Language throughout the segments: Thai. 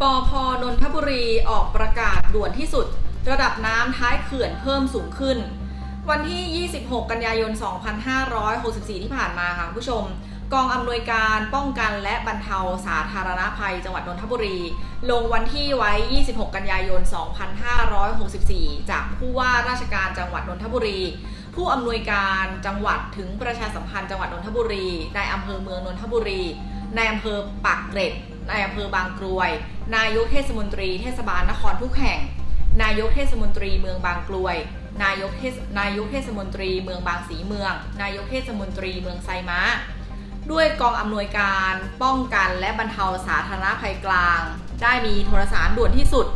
ปอพนนทบุรีออกประกาศด่วนที่สุด ระดับน้ำท้ายเขื่อนเพิ่มสูงขึ้น วันที่ 26 กันยายน 2564 ที่ผ่านมาค่ะคุณผู้ชม กองอำนวยการป้องกันและบรรเทาสาธารณภัยจังหวัดนนทบุรี ลงวันที่ไว้ 26 กันยายน 2564 จากผู้ว่าราชการจังหวัดนนทบุรี ผู้อำนวยการจังหวัดถึงประชาสัมพันธ์จังหวัดนนทบุรีนายอำเภอเมืองนนทบุรี นายอำเภอปากเกร็ดนายอำเภอบางกรวย นายกเทศมนตรีเทศบาลนครทุกแห่ง นายกเทศมนตรีเมืองบางกรวย นายกเทศนายกเทศมนตรีเมืองบางสีเมือง นายกเทศมนตรีเมืองไซม้า ด้วยกองอำนวยการป้องกันและบรรเทาสาธารณภัยกลาง ได้มีโทรสารด่วนที่สุด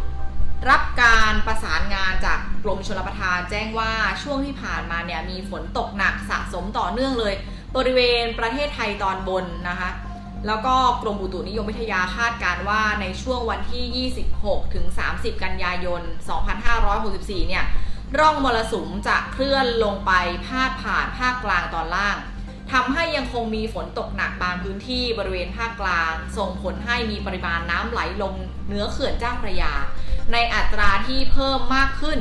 รับการประสานงานจากกรมชลประทานแจ้งว่าช่วงที่ผ่านมาเนี่ยมีฝนตกหนักสะสมต่อเนื่องเลย บริเวณประเทศไทยตอนบนนะคะ แล้วก็กรมอุตุนิยมวิทยาคาดการว่าในช่วงวันที่ 26 ถึง 30 กันยายน 2564 เนี่ย ร่องมรสุมจะเคลื่อนลงไปพาดผ่านภาคกลางตอนล่างทำให้ยังคงมีฝนตกหนักบางพื้นที่บริเวณภาคกลาง ส่งผลให้มีปริมาณน้ำไหลลงเนื้อเขื่อนเจ้าพระยา ในอัตราที่เพิ่มมากขึ้น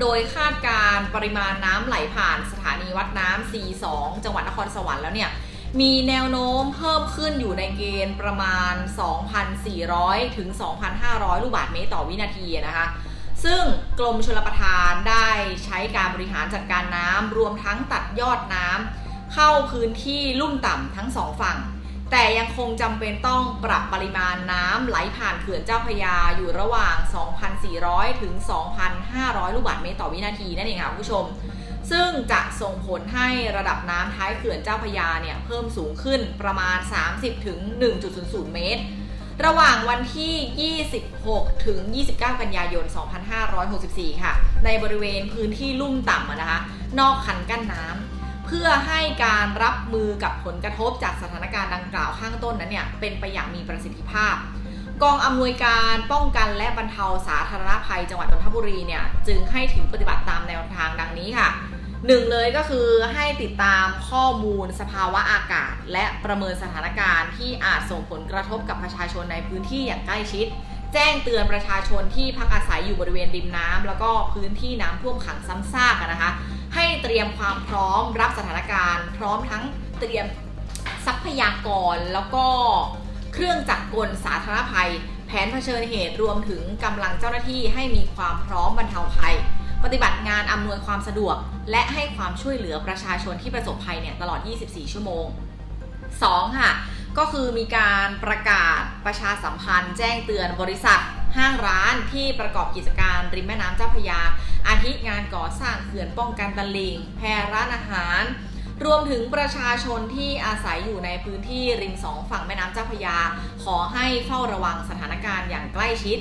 โดยคาดการปริมาณน้ำไหลผ่านสถานีวัดน้ำ C2 จังหวัดนครสวรรค์แล้วเนี่ย มีแนวโน้มเพิ่มขึ้นอยู่ในเกณฑ์ประมาณ 2,400 ถึง 2,500 ลูกบาศก์เมตรต่อวินาทีนะคะ ซึ่งกรมชลประทานได้ใช้การบริหารจัดการน้ำรวมทั้งตัดยอดน้ำเข้าพื้นที่ลุ่มต่ำทั้งสองฝั่ง แต่ยังคงจำเป็นต้องปรับปริมาณน้ำไหลผ่านเขื่อนเจ้าพยาอยู่ระหว่าง 2,400 ถึง 2,500 ลูกบาศก์เมตรต่อวินาทีนั่นเองค่ะคุณผู้ชม ซึ่งจะส่งผลให้ระดับน้ำท้ายเขื่อนเจ้าพยาเนี่ยเพิ่มสูงขึ้นประมาณ 30ถึง1.00 เมตร ระหว่างวันที่ 26 ถึง 29 กันยายน 2564 ค่ะ ในบริเวณพื้นที่ลุ่มต่ำนะคะ นอกคันกั้นน้ำเพื่อให้การรับมือกับผลกระทบจากสถานการณ์ดังกล่าวข้างต้นนั้นเนี่ยเป็นไปอย่างมีประสิทธิภาพ กองอำนวยการป้องกันและบรรเทาสาธารณภัยจังหวัดนนทบุรีเนี่ยจึงให้ถึงปฏิบัติตามแนวทางดั หนึ่งเลยก็คือให้ติดตามข้อมูลสภาวะอากาศ และประเมินสถานการณ์ที่อาจส่งผลกระทบกับประชาชนในพื้นที่อย่างใกล้ชิด แจ้งเตือนประชาชนที่พักอาศัยอยู่บริเวณริมน้ำแล้วก็พื้นที่น้ำท่วมขังซ้ำซากนะคะ ให้เตรียมความพร้อมรับสถานการณ์ พร้อมทั้งเตรียมทรัพยากรแล้วก็เครื่องจักรกลสาธารณภัย แผนเผชิญเหตุรวมถึงกำลังเจ้าหน้าที่ให้มีความพร้อมบรรเทาภัย ปฏิบัติงานอำนวยความสะดวก และให้ความช่วยเหลือประชาชนที่ประสบภัยเนี่ยตลอด 24 ชั่วโมง 2. ค่ะ ก็คือมีการประกาศประชาสัมพันธ์ แจ้งเตือนบริษัท ห้างร้านที่ประกอบกิจการริมแม่น้ำเจ้าพระยา อาทิงานก่อสร้างเขื่อนป้องกันตลิ่ง แพร้านอาหาร รวมถึงประชาชนที่อาศัยอยู่ในพื้นที่ริมสองฝั่งแม่น้ำเจ้าพระยา ขอให้เฝ้าระวังสถานการณ์อย่างใกล้ชิด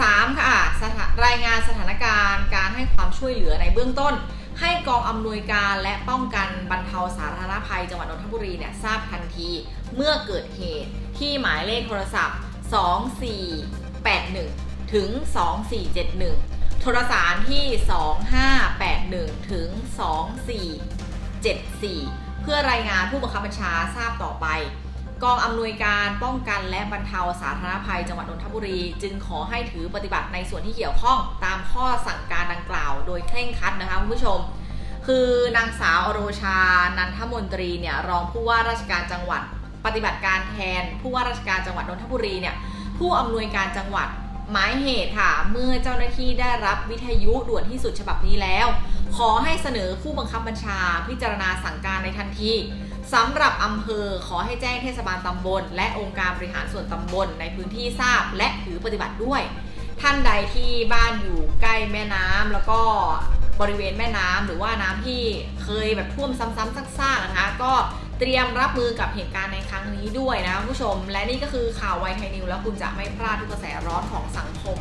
3. ค่ะสถารายงานสถานการณ์การให้ความช่วยเหลือในเบื้องต้น ให้กองอำนวยการและป้องกันบรรเทาสาธารณภัยจังหวัดนนทบุรีเนี่ยทราบทันที เมื่อเกิดเหตุที่หมายเลขโทรศัพท์ 2481 ถึง 2471 โทรสารที่ 2581 ถึง 2474 เพื่อรายงานผู้บังคับบัญชาทราบต่อไป กองอำนวยการป้องกันและบรรเทาสาธารณภัยจังหวัดนนทบุรี จึงขอให้ถือปฏิบัติในส่วนที่เกี่ยวข้องตามข้อสั่งการดังกล่าว โดยเคร่งครัดนะคะคุณผู้ชม คือนางสาวอโรชา นันทมนตรีเนี่ยรองผู้ว่าราชการจังหวัด ปฏิบัติการแทน ผู้ว่าราชการจังหวัดนนทบุรีเนี่ยผู้อำนวยการจังหวัดหมายเหตุค่ะ เมื่อเจ้าหน้าที่ได้รับวิทยุด่วนที่สุดฉบับนี้แล้ว ขอให้เสนอผู้บังคับบัญชาพิจารณาสั่งการในทันทีสำหรับอำเภอขอให้แจ้งเทศบาลตำบล และองค์การบริหารส่วนตำบลในพื้นที่ทราบและถือปฏิบัติด้วย ท่านใดที่บ้านอยู่ใกล้แม่น้ำแล้วก็บริเวณแม่น้ำหรือว่าน้ำที่เคยแบบท่วมซ้ำๆซากๆนะคะ ก็เตรียมรับมือกับเหตุการณ์ในครั้งนี้ด้วยนะคุณผู้ชม และนี่ก็คือข่าวไวไทยนิวแล้วคุณจะไม่พลาดทุกกระแสร้อนของสังคม